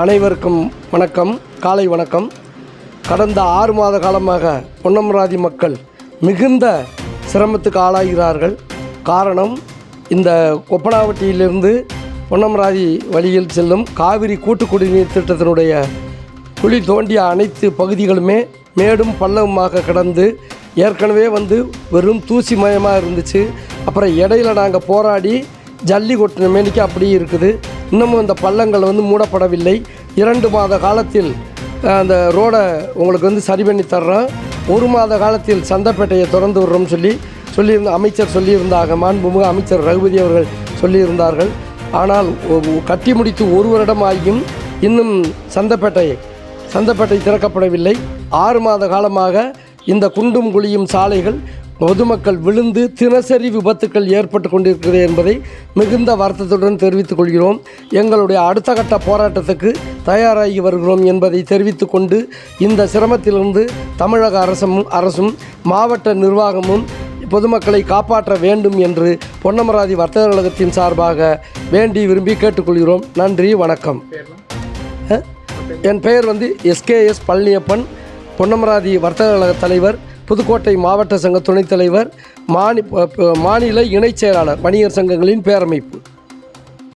அனைவருக்கும் வணக்கம் காலை வணக்கம். கடந்த ஆறு மாத காலமாக பொன்னமராதி மக்கள் மிகுந்த சிரமத்துக்கு ஆளாகிறார்கள். காரணம் இந்த கொப்பனாவட்டியிலிருந்து பொன்னமராதி வழியில் செல்லும் காவிரி கூட்டு குடிநீர் திட்டத்தினுடைய குழி தோண்டிய அனைத்து பகுதிகளுமே மேடும் பள்ளவுமாக கிடந்து ஏற்கனவே வந்து வெறும் தூசி மயமாக இருந்துச்சு. அப்புறம் இடையில நாங்கள் போராடி ஜல்லி கொட்டின மேனிக்கு அப்படியே இருக்குது. இன்னமும் இந்த பள்ளங்கள் வந்து மூடப்படவில்லை. இரண்டு மாத காலத்தில் அந்த ரோடை உங்களுக்கு வந்து சரி பண்ணி தர்றோம் ஒரு மாத காலத்தில் சந்தைப்பேட்டையை திறந்து விடுறோம்னு சொல்லி சொல்லியிருந்த அமைச்சர் சொல்லியிருந்தாங்க. மாண்புமிகு அமைச்சர் ரகுபதி அவர்கள் சொல்லியிருந்தார்கள். ஆனால் கட்டி முடித்து ஒரு வருடம் ஆகியும் இன்னும் சந்தைப்பேட்டை சந்தைப்பேட்டை திறக்கப்படவில்லை. ஆறு மாத காலமாக இந்த குண்டும் குழியும் சாலைகள் பொதுமக்கள் விழுந்து தினசரி விபத்துக்கள் ஏற்பட்டு கொண்டிருக்கிறது என்பதை மிகுந்த வருத்தத்துடன் தெரிவித்துக் கொள்கிறோம். எங்களுடைய அடுத்த கட்ட போராட்டத்துக்கு தயாராகி வருகிறோம் என்பதை தெரிவித்து கொண்டு இந்த சிரமத்திலிருந்து தமிழக அரசும் அரசும் மாவட்ட நிர்வாகமும் பொதுமக்களை காப்பாற்ற வேண்டும் என்று பொன்னமராதி வர்த்தக கழகத்தின் சார்பாக வேண்டி விரும்பி கேட்டுக்கொள்கிறோம். நன்றி வணக்கம். என் பெயர் வந்து எஸ்கேஎஸ் பழனியப்பன். பொன்னமராதி வர்த்தக கழக தலைவர். புதுக்கோட்டை மாவட்ட சங்க துணைத் தலைவர் மாநி மாநில இணைச் செயலாளர் வணிகர் சங்கங்களின் பேரமைப்பு.